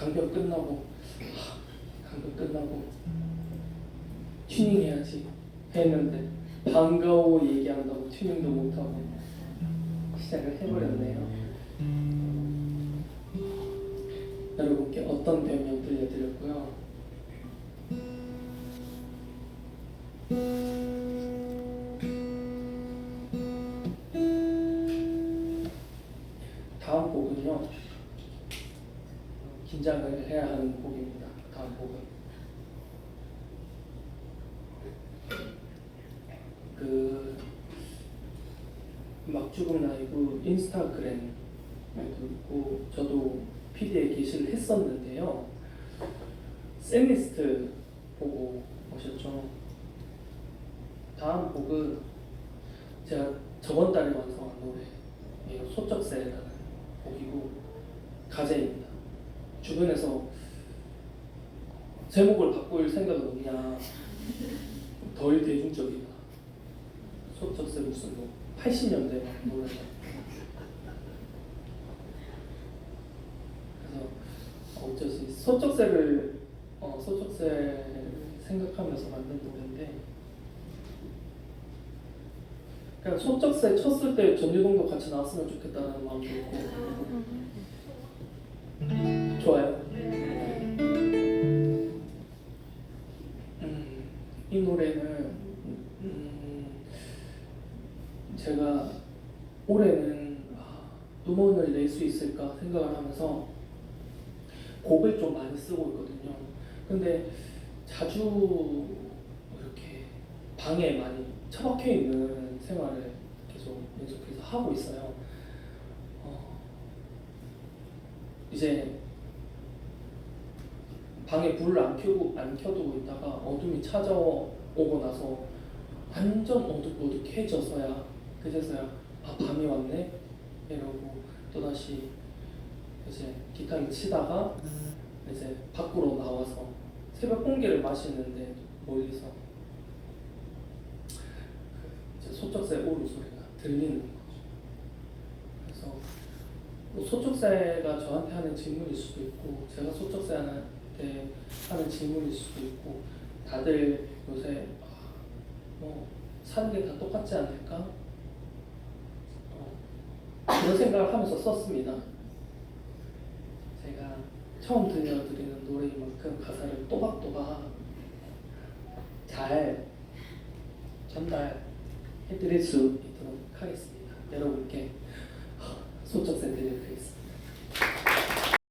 강변 끝나고 하, 강변 끝나고 튜닝 해야지 했는데 반가워 얘기한다고 튜닝도 못하고 시작을 해버렸네요. 여러분께 어떤 변명 들려드렸고요. 다음 곡은요. 긴장을 해야 하는 곡입니다. 다음 곡은 그 막죽음 라이브 인스타그램에도 있고 저도 PD에 게시를 했었는데요. 샌리스트 보고 오셨죠? 다음 곡은 제가 저번 달에 완성한 노래예요. 소쩍새라는 곡이고 가제입니다. 주변에서 제목을 바꿀 생각은 없냐 덜 대중적이다. 소쩍새 무슨 뭐 80년대 막 노래다. 그래서 어쩌지 소쩍새를 어, 소쩍새 생각하면서 만든 노래인데 그냥 소쩍새 쳤을 때 전유동도 같이 나왔으면 좋겠다는 마음도 있고 좋아요. 음, 이 노래는 음, 제가 올해는 아, 음원을 낼 수 있을까 생각을 하면서 곡을 좀 많이 쓰고 있거든요. 근데 자주 이렇게 방에 많이 처박혀 있는 생활을 계속 연속해서 하고 있어요. 어, 이제 방에 불을 안 켜고 안 켜두고 있다가 어둠이 찾아오고 나서 완전 어둑어둑해져서야 그제서야 아 밤이 왔네 이러고 또 다시 이제 기타를 치다가 이제 밖으로 나와서 새벽 공기를 마시는데 멀리서 그 이제 소쩍새 오르 소리가 들리는 거죠. 그래서 뭐 소쩍새가 저한테 하는 질문일 수도 있고 제가 소쩍새한테 하는 질문일 수도 있고 다들 요새 아, 뭐 사는 게 다 똑같지 않을까 어, 그런 생각을 하면서 썼습니다. 제가 처음 들려드리는 노래인 만큼 가사를 또박또박 잘 전달해드릴 수 있도록 하겠습니다. 여러분께 소쩍새